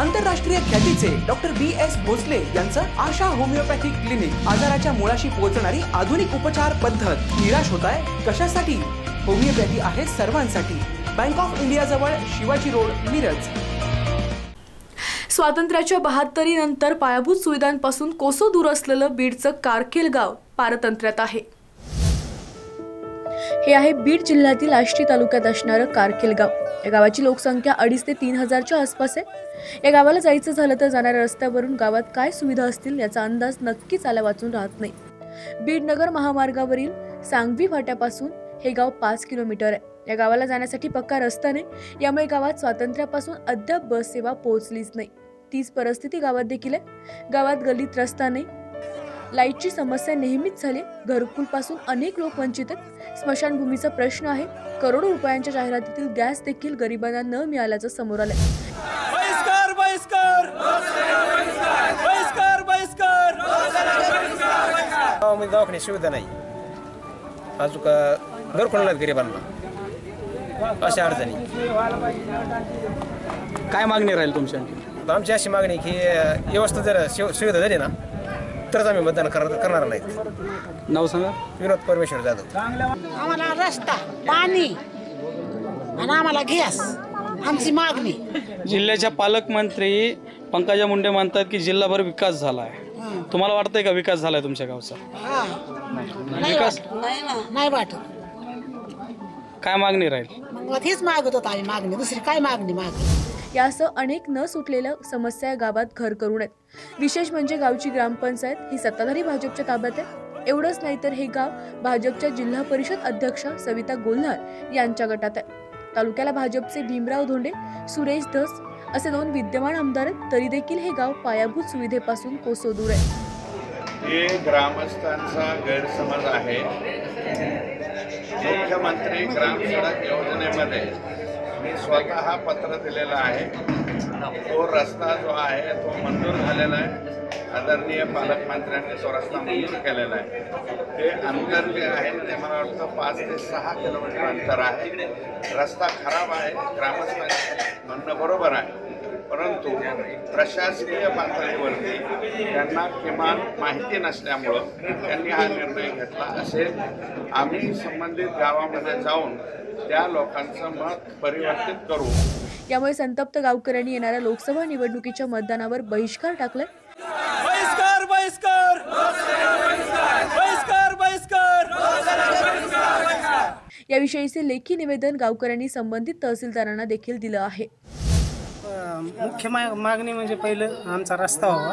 आंतरराष्ट्रीय ख्यातीचे doctor B S Bhosale यांचं आशा होमिओपॅथिक क्लिनिक आजाराच्या मुळाशी पोहोचणारी आधुनिक उपचार पद्धत. निराश होत आहे कशासाठी? होमिओपॅथी आहे सर्वांसाठी. बँक ऑफ इंडिया जवळ शिवाजी रोड मिरज. स्वातंत्र्याच्या बहात्तरीनंतर पायाभूत सुविधांपासून कोसो दूर असलेलं बीडचं कारकिल गाव पारतंत्र्यात आहे. हे आहे बीड जिल्ह्यातील आष्टी तालुक्यात असणारं कारकेल गाव. या गावाची लोकसंख्या अडीच ते तीन हजारच्या आसपास आहे. या गावाला जायचं झालं तर जाणाऱ्या रस्त्यावरून गावात काय सुविधा असतील याचा अंदाज नक्कीच आल्या वाचून राहत नाही. बीडनगर महामार्गावरील सांगवी फाट्यापासून हे गाव पाच किलोमीटर आहे. या गावाला जाण्यासाठी पक्का रस्ता नाही. यामुळे गावात स्वातंत्र्यापासून अद्याप बस सेवा पोहोचलीच नाही. तीच परिस्थिती गावात देखील आहे. गावात गल्लीत रस्ता नाही. लाईटची समस्या नेहमीच झाली. घरकुलपासून अनेक लोक वंचित आहेत. स्मशानभूमीचा प्रश्न आहे. करोडो रुपयांच्या जाहिरातीतील गॅस देखील गरिबांना न मिळाल्याचं समोर आलंय. दवाखान्याची सुविधा नाही. अजून घरकुल गरिबांना. अशा अडचणी. काय मागणी राहील तुमची आणखी तर आमची अशी मागणी की अं, व्यवस्थित जर शिव- सुविधा झाली ना तरच आम्ही मतदान कर- करणार नाहीत. नाव सांगा. विनोद परमेश्वर जाधव. आम्हाला रस्ता पाणी आणि आम्हाला गॅस आमची मागणी. जिल्ह्याच्या पालकमंत्री पंकजा मुंडे म्हणतात की जिल्हाभर विकास झाला आहे तुम्हाला वाटतंय का विकास झालाय तुमच्या गावचा? हा. नाही विकास? नाही वाटत. काय मागणी राहील? मग हेच मागत होतो आम्ही मागणी. दुसरी काय मागणी मागणी यासह अनेक न सुटलेल्या समस्या गावात घर करून आहेत. विशेष म्हणजे गावची ग्रामपंचायत ही सत्ताधारी भाजपच्या ताब्यात आहे. एवढंच नाही तर हे गाव भाजपच्या जिल्हा परिषद अध्यक्षा सविता गोल्हार यांच्या गटात आहे. तालुक्याला भाजपचे भीमराव धोंडे सुरेश धस असे दोन विद्यमान आमदार आहेत तरी देखील हे गाव पायाभूत सुविधेपासून कोसो दूर आहे. हे ग्रामस्थांचा गैरसमज आहे. मुख्यमंत्री ग्राम सडक योजनेमध्ये मी स्वतः हा पत्र दिलेला आहे. तो रस्ता जो आहे तो मंजूर झालेला आहे. आदरणीय पालकमंत्र्यांनी तो रस्ता मंजूर केलेला आहे. ते अंतर जे आहे ते मला वाटतं पाच ते सहा किलोमीटर अंतर आहे. रस्ता खराब आहे ग्रामस्थांचं म्हणणं बरोबर आहे. परंतु प्रशासकीय पातळीवरती त्यांना किमान माहिती नसल्यामुळं त्यांनी हा निर्णय घेतला असेल आम्ही संबंधित गावामध्ये जाऊन त्या लोकांचं मत परिवर्तित करू. यामुळे संतप्त गावकऱ्यांनी येणाऱ्या लोकसभा निवडणुकीच्या मतदानावर बहिष्कार टाकलाय. बहिष्कार बहिष्कार! बहिष्कार बहिष्कार! याविषयीचे लेखी निवेदन गावकऱ्यांनी संबंधित तहसीलदारांना देखील दिलं आहे. मुख्य मा मागणी म्हणजे पहिलं आमचा रस्ता व्हावा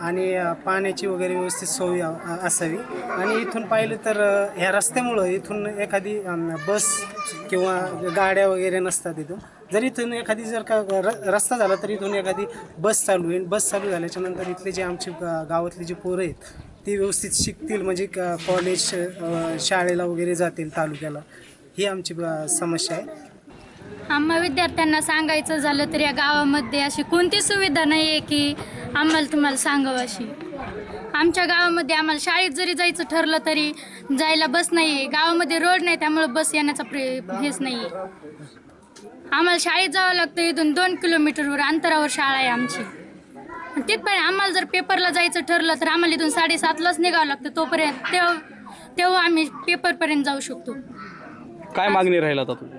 आणि पाण्याची वगैरे व्यवस्थित सोय असावी. आणि इथून पाहिलं तर ह्या रस्त्यामुळं इथून एखादी बस किंवा गाड्या वगैरे नसतात इथून. जर इथून एखादी जर का र रस्ता झाला तर इथून एखादी बस चालू होईल. बस चालू झाल्याच्यानंतर इथले जे आमचे गावातले जे पोरं आहेत ती व्यवस्थित शिकतील. म्हणजे क- कॉलेज शाळेला वगैरे जातील तालुक्याला. ही आमची समस्या आहे. आम्हा विद्यार्थ्यांना सांगायचं झालं तर या गावामध्ये अशी कोणती सुविधा नाही आहे की आम्हाला तुम्हाला सांगावं अशी. आमच्या गावामध्ये आम्हाला शाळेत जरी जायचं ठरलं तरी जायला बस नाही आहे. गावामध्ये रोड नाही त्यामुळे बस येण्याचा प्रे हेच नाही आहे. आम्हाला शाळेत जावं लागतं इथून दोन किलोमीटरवर अंतरावर शाळा आहे आमची. तिथपर्यंत आम्हाला जर पेपरला जायचं ठरलं तर आम्हाला इथून साडेसातलाच निघावं लागतं. तोपर्यंत तेव्हा तेव्हा आम्ही पेपरपर्यंत जाऊ शकतो. काय मागणी राहील आता तुझी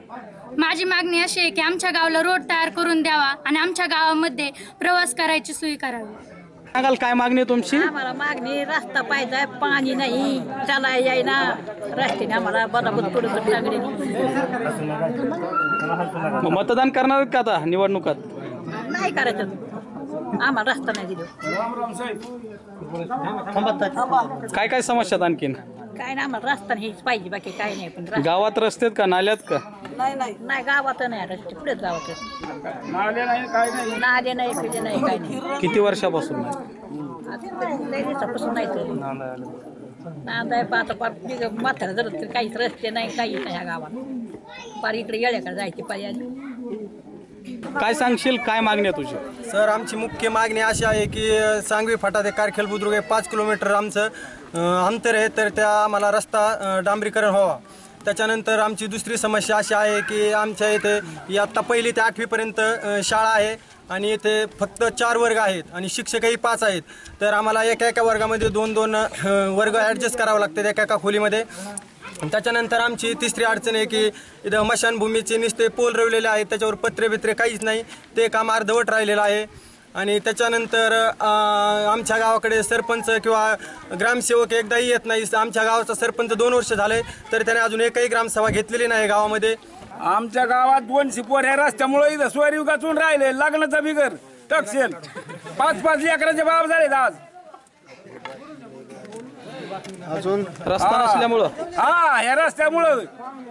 माझी मागणी अशी आहे की आमच्या गावाला रोड तयार करून द्यावा आणि आमच्या गावामध्ये प्रवास करायची सोय करावी. सांगाल काय मागणी आहे तुमची? आम्हाला मागणी रस्ता पाहिजे पाणी नाही चालाय यायना. रस्त्याने आम्हाला बरोबर पुढे लागले मग मतदान करणार आहेत का आता निवडणुकात? नाही करायचं. आम्हाला रस्ता नाही दिलो. काय काय समस्या आणखीन? काय नाही आम्हाला रस्ता नाही हेच पाहिजे बाकी काय नाही पण रस्ता गावात रस्ते आहेत का नाल्यात का? नाही नाही. नाही गावात नाही रस्ते पुढेच गावात रस्ते नाले नाही काय नाही. नाले नाही पिढे नाही काय नाही. किती वर्षापासून नाही? आता लय दिवसापासून नाही तर. नांदाय पाहता पार म्हातारा जर तर काहीच रस्ते नाही काहीच नाही ह्या गावात. पार इकडे येड्याकडे जायचे पर्याय काय सांगशील काय मागणी आहे तुझी? सर आमची मुख्य मागणी अशी आहे की सांगवी फाटा ते कारखेल बुद्रुक हे पाच किलोमीटर आमचं. अंतर आहे तर त्या आम्हाला रस्ता डांबरीकरण व्हावा. त्याच्यानंतर आमची दुसरी समस्या अशी आहे की आमच्या इथे आत्ता पहिली ते आठवीपर्यंत शाळा आहे आणि इथे फक्त चार वर्ग आहेत आणि शिक्षकही पाच आहेत. तर आम्हाला एका एका वर्गामध्ये दोन दोन वर्ग ॲडजस्ट करावं लागतात एका एका खोलीमध्ये. त्याच्यानंतर आमची तिसरी अडचण आहे की इथं मशानभूमीचे नुसते पोल रवलेले आहेत त्याच्यावर पत्रे बित्रे काहीच नाही. ते काम अर्धवट राहिलेलं आहे. आणि त्याच्यानंतर आमच्या गावाकडे सरपंच किंवा ग्रामसेवक एकदाही येत नाही. आमच्या गावाचा सरपंच दोन वर्ष झाले तर त्याने अजून एकही ग्रामसभा घेतलेली नाही गावामध्ये. आमच्या गावात दोन शिपोर ह्या रस्त्यामुळे इथं सोयरी गाचून राहिले. लग्नाचा बिगर. टक्सेल पाच पाच लेकराचे बाब झालेत आज. अजून? रस्ता नसल्यामुळं. हा ह्या रस्त्यामुळं.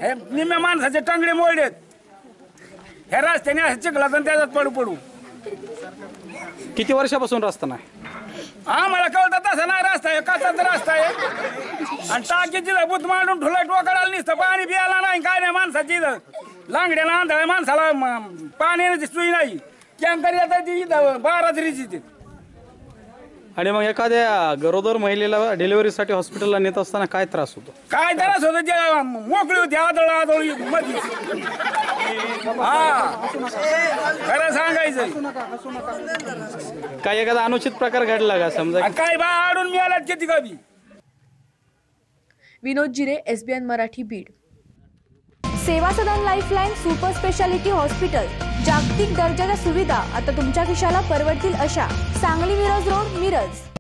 हे निम्या माणसाचे टंगडे मोडलेत. ह्या रस्त्याने असं चिखला त्याच्यात पडू पडू. किती वर्षापासून रस्ता नाही? आम्हाला कळतं तसं नाही रस्ता आहे कचाचा रस्ता आहे आणि टाकीची भूत मांडून ठुला टोकाडाला नुसतं पाणी पियाला नाही काय नाही माणसाची इथं लांगड्याला आंधळ्या माणसाला म- पाणी येण्याची सोय नाही. कॅन्कर येतात ती इथं बारा तरीची ती आणि मग एखाद्या गरोदर महिलेला डिलिव्हरीसाठी हॉस्पिटलला नेत असताना काय त्रास होतो? काय त्रास होतं ते मोकळी होती आदळ आदळमध्ये हा. खरं सांगायचं काय एखादा अनुचित प्रकार घडला का? समजा काय बा आडून मिळाल्यात किती कमी विनोद जिरे SBN Marathi Beed. Seva Sadan lifeline super speciality hospital जागतिक दर्जाच्या सुविधा आता तुमच्या खिशाला परवडतील अशा सांगली मिरज रोड मिरज.